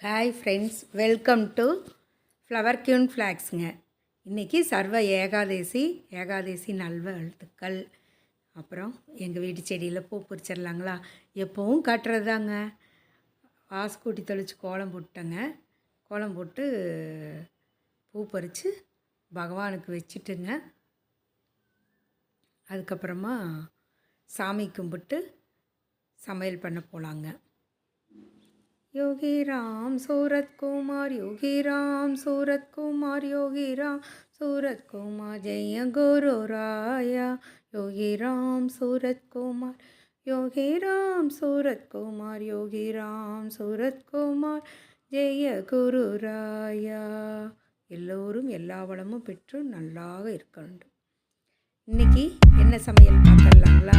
Hi friends welcome to flower queen ஃப்ளாக்ஸுங்க இன்றைக்கி சர்வ ஏகாதேசி ஏகாதேசி நல்வாழ்த்துக்கள் அப்புறம் எங்கள் வீட்டு செடியில் பூ பறிச்சிடலாங்களா எப்போவும் கட்டுறதாங்க வாசக்கூட்டி தெளித்து கோலம் போட்டேங்க கோலம் போட்டு பூ பறித்து பகவானுக்கு வச்சுட்டுங்க. அதுக்கப்புறமா சாமி கும்பிட்டு சமையல் பண்ண போகலாங்க योगी राम सूरत कुमार योगी राम सूरत कुमार योगी राम सूरत कुमार जय गुरु राया योगी राम सूरत कुमार योगी राम सूरत कुमार योगी राम सूरत குமார் ஜெய குரு ராயா எல்லோரும் எல்லா வளமும் பெற்று நல்லாக இருக்க வேண்டும் இன்னைக்கு என்ன சமையல் பார்த்துடலாங்களா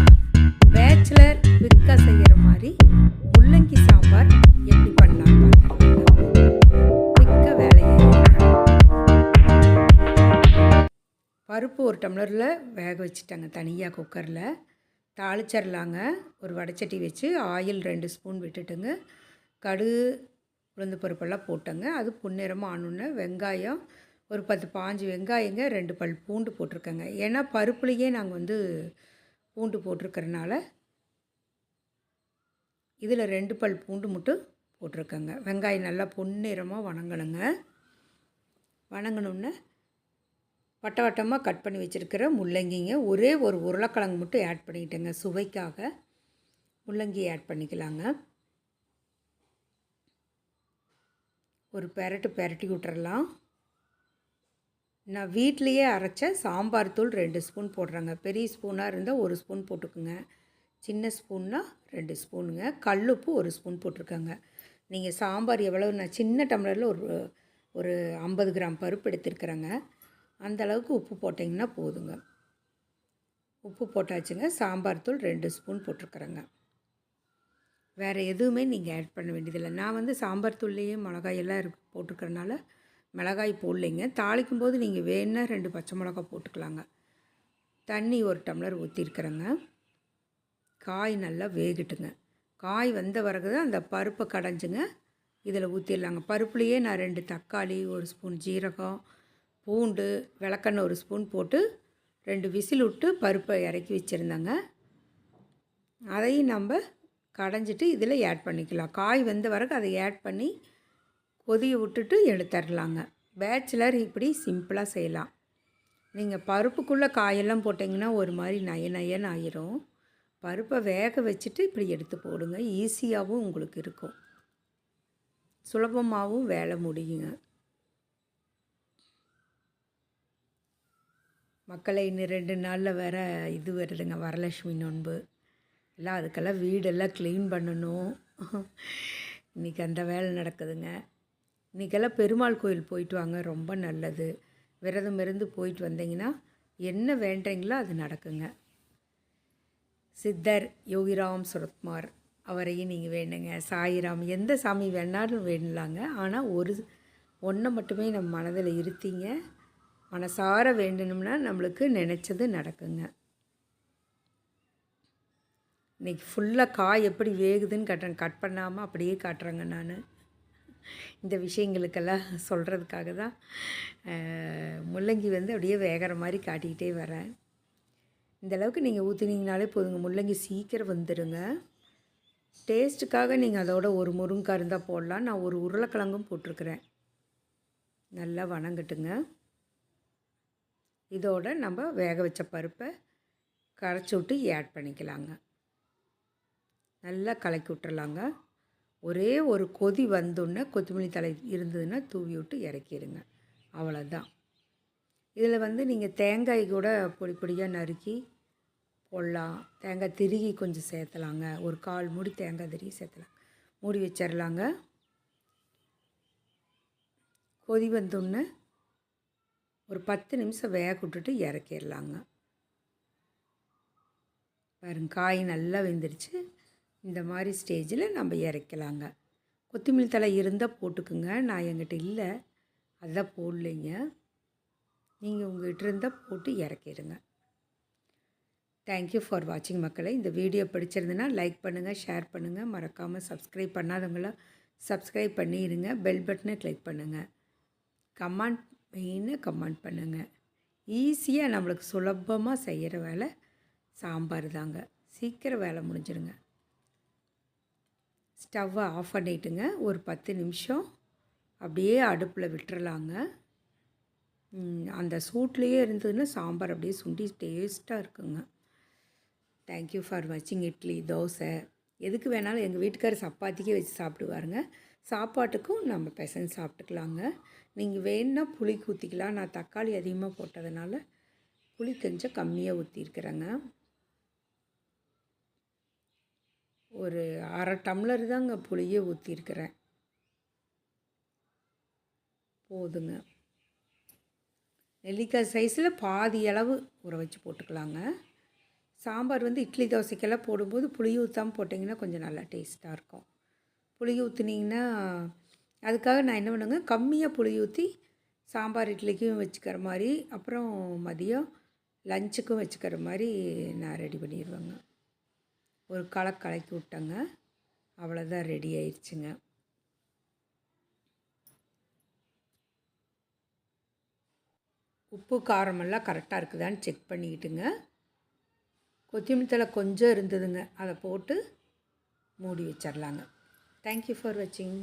பேச்சுலர் விற்க செய்கிற மாதிரி முள்ளங்கி சாம்பார் எப்படி பண்ணலாம் விற்க வேலையை பருப்பு ஒரு டம்ளரில் வேக வச்சுட்டாங்க தனியாக குக்கரில். தாளிச்சிடலாங்க ஒரு வடைச்சட்டி வச்சு ஆயில் ரெண்டு ஸ்பூன் விட்டுட்டுங்க. கடுகு உளுந்து பருப்பெல்லாம் போட்டேங்க. அது புன்னிறமாக ஆனோன்னே வெங்காயம் ஒரு பத்து பாஞ்சு வெங்காயங்க ரெண்டு பல் பூண்டு போட்டிருக்கேங்க. ஏன்னா பருப்புலேயே நாங்கள் வந்து பூண்டு போட்டிருக்கிறனால இதில் ரெண்டு பல் பூண்டு மட்டும் போட்டிருக்கேங்க. வெங்காயம் நல்லா பொன்னிறமாக வணங்கணுங்க. வணங்கணுன்னே வட்ட வட்டமாக கட் பண்ணி வச்சுருக்கிற முள்ளங்கிங்க. ஒரே ஒரு உருளைக்கிழங்கு மட்டும் ஆட் பண்ணிக்கிட்டேங்க சுவைக்காக முள்ளங்கி ஆட் பண்ணிக்கலாங்க. ஒரு பெரட்டு பெரட்டி விட்டுறலாம். நான் வீட்லேயே அரைச்ச சாம்பார் தூள் ரெண்டு ஸ்பூன் போடுறேங்க. பெரிய ஸ்பூனாக இருந்தால் ஒரு ஸ்பூன் போட்டுக்குங்க. சின்ன ஸ்பூன்னா ரெண்டு ஸ்பூனுங்க. கல்லுப்பு ஒரு ஸ்பூன் போட்டிருக்கேங்க. நீங்கள் சாம்பார் எவ்வளோ நான் சின்ன டம்ளரில் ஒரு ஒரு ஐம்பது கிராம் பருப்பு எடுத்துருக்குறேங்க. அந்த அளவுக்கு உப்பு போட்டிங்கன்னா போதுங்க. உப்பு போட்டாச்சுங்க. சாம்பார் தூள் ரெண்டு ஸ்பூன் போட்டிருக்குறேங்க. வேறு எதுவுமே நீங்கள் ஆட் பண்ண வேண்டியதில்லை. நான் வந்து சாம்பார் தூள்லேயே மிளகாயெல்லாம் இருக்கு போட்டிருக்கறனால மிளகாய் போடலைங்க. தாளிக்கும் போது நீங்கள் வேணால் ரெண்டு பச்சை மிளகா போட்டுக்கலாங்க. தண்ணி ஒரு டம்ளர் ஊற்றிருக்கிறேங்க காய் நல்லா வேகட்டுங்க. காய் வந்த பிறகு தான் அந்த பருப்பை கடைஞ்சுங்க. இதில் ஊற்றிடலாங்க பருப்புலேயே நான் ரெண்டு தக்காளி ஒரு ஸ்பூன் ஜீரகம் பூண்டு விளக்கெண்ணெய் ஒரு ஸ்பூன் போட்டு ரெண்டு விசில் விட்டு பருப்பை இறக்கி வச்சுருந்தேங்க. அதையும் நம்ம கடைஞ்சிட்டு இதில் ஆட் பண்ணிக்கலாம். காய் வந்த பிறகு அதை ஆட் பண்ணி கொதிய விட்டுட்டு எடுத்துடலாங்க பேச்சுலர் இப்படி சிம்பிளாக செய்யலாம். நீங்கள் பருப்புக்குள்ளே காயெல்லாம் போட்டிங்கன்னா ஒரு மாதிரி நய நயன்னு ஆயிரும். பருப்பை வேக வச்சுட்டு இப்படி எடுத்து போடுங்க. ஈஸியாகவும் உங்களுக்கு இருக்கும். சுலபமாகவும் வேலை முடியுங்க. மக்களை இன்னும் ரெண்டு நாளில் வேற இது வருதுங்க. வரலட்சுமி நோன்பு. எல்லாம் அதுக்கெல்லாம் வீடெல்லாம் க்ளீன் பண்ணணும். இன்றைக்கி அந்த வேலை நடக்குதுங்க. இன்றைக்கெல்லாம் பெருமாள் கோயில் போயிட்டு வாங்க ரொம்ப நல்லது. விரதம் இருந்து போயிட்டு வந்தீங்கன்னா என்ன வேண்டீங்களோ அது நடக்குங்க. சித்தர் யோகிராம் சுரத்குமார் அவரையும் நீங்கள் வேணுங்க சாயிராம் எந்த சாமி வேணாலும் வேணலாங்க ஆனால் ஒரு ஒன்றை மட்டுமே நம்ம மனதில் இருத்தீங்க. மனசார வேண்டணும்னா நம்மளுக்கு நினச்சது நடக்குங்க. இன்றைக்கி ஃபுல்லாக காய் எப்படி வேகுதுன்னு கட்டுறேன் கட் பண்ணாமல் அப்படியே காட்டுறேங்க நான். இந்த விஷயங்களுக்கெல்லாம் சொல்கிறதுக்காக தான் முள்ளங்கி வந்து அப்படியே வேகிற மாதிரி காட்டிக்கிட்டே வரேன். இந்த அளவுக்கு நீங்கள் ஊற்றினீங்கனாலே போதுங்க. முள்ளங்கி சீக்கிரம் வந்துடுங்க டேஸ்ட்டுக்காக நீங்கள் அதோட ஒரு முருங்காய் இருந்தால் போடலாம். நான் ஒரு உருளைக்கிழங்கும் போட்டிருக்கிறேன். நல்லா வணங்கட்டுங்க. இதோட நம்ம வேக வச்ச பருப்பை கரைச்சி விட்டு ஆட் பண்ணிக்கலாங்க. நல்லா கலக்கி விட்டுறலாங்க. ஒரே ஒரு கொதி வந்தோடனே கொத்தமல்லி தலை இருந்ததுன்னா தூவி விட்டு இறக்கிடுங்க. அவ்வளோதான் இதில் வந்து நீங்கள் தேங்காய் கூட பொடி பொடியாக நறுக்கி போடலாம். தேங்காய் திருகி கொஞ்சம் சேர்த்தலாங்க. ஒரு கால் மூடி தேங்காய் திருகி சேர்த்தலாம். மூடி வச்சிடலாங்க கொதி வந்தோடனே ஒரு பத்து நிமிஷம் வேக விட்டுட்டு இறக்கிடலாங்க. பாருங்க காய் நல்லா வெந்துருச்சு. இந்த மாதிரி ஸ்டேஜில் நம்ம இறக்கலாங்க. கொத்தமல்லி தலை இருந்தால் போட்டுக்குங்க. நான் என்கிட்ட இல்லை. அதான் போடலைங்க. நீங்கள் உங்கள்கிட்ட இருந்தால் போட்டு இறக்கிடுங்க. தேங்க்யூ ஃபார் வாட்சிங் மக்களை. இந்த வீடியோ பிடிச்சிருந்துன்னா லைக் பண்ணுங்கள் ஷேர் பண்ணுங்கள் மறக்காமல் சப்ஸ்கிரைப் பண்ணாதவங்களாம் சப்ஸ்கிரைப் பண்ணிடுங்க பெல் பட்டனை கிளிக் பண்ணுங்கள் கமெண்ட் மெயினாக கமெண்ட் பண்ணுங்கள் ஈஸியாக நம்மளுக்கு சுலபமாக செய்கிற வேலை சாம்பார் தாங்க சீக்கிரம் வேலை முடிஞ்சிருங்க. ஸ்டவ்வை ஆஃப் பண்ணிட்டுங்க. ஒரு பத்து நிமிஷம் அப்படியே அடுப்பில் விட்டுறலாங்க. அந்த சூட்லேயே இருந்ததுன்னா சாம்பார் அப்படியே சுண்டி டேஸ்ட்டாக இருக்குங்க. தேங்க்யூ ஃபார் வாட்சிங் இட்லி தோசை. எதுக்கு வேணாலும் எங்கள் வீட்டுக்காரர் சப்பாத்திக்கே வச்சு சாப்பிடுவாருங்க. சாப்பாட்டுக்கும் நம்ம பெசன் சாப்பிட்டுக்கலாங்க. நீங்கள் வேணுன்னா புளி ஊற்றிக்கலாம் நான் தக்காளி அதிகமாக போட்டதுனால புளி கொஞ்சம் கம்மியாக ஊற்றிருக்கிறேங்க ஒரு அரை டம்ளர் தாங்க புளியை ஊற்றிருக்கிறேன் போதுங்க. நெல்லிக்காய் சைஸில் பாதி அளவு ஊற வச்சு போட்டுக்கலாங்க. சாம்பார் வந்து இட்லி தோசைக்கெல்லாம் போடும்போது புளி ஊற்றாமல் போட்டிங்கன்னா கொஞ்சம் நல்லா டேஸ்ட்டாக இருக்கும். புளி ஊற்றுனீங்கன்னா அதுக்காக நான் என்ன பண்ணுங்க கம்மியாக புளி ஊற்றி சாம்பார் இட்லிக்கும் வச்சுக்கிற மாதிரி அப்புறம் மதியம் லஞ்சுக்கும் வச்சுக்கிற மாதிரி நான் ரெடி பண்ணிடுவேங்க. ஒரு களை கலக்கி விட்டேங்க. அவ்வளோதான் ரெடி ஆயிடுச்சுங்க உப்பு காரமெல்லாம் கரெக்டாக இருக்குதான்னு செக் பண்ணிக்கிட்டுங்க. கொத்தமல்லி தழை கொஞ்சம் இருந்ததுங்க. அதை போட்டு மூடி வச்சிடலாங்க தேங்க்யூ ஃபார் வாட்சிங்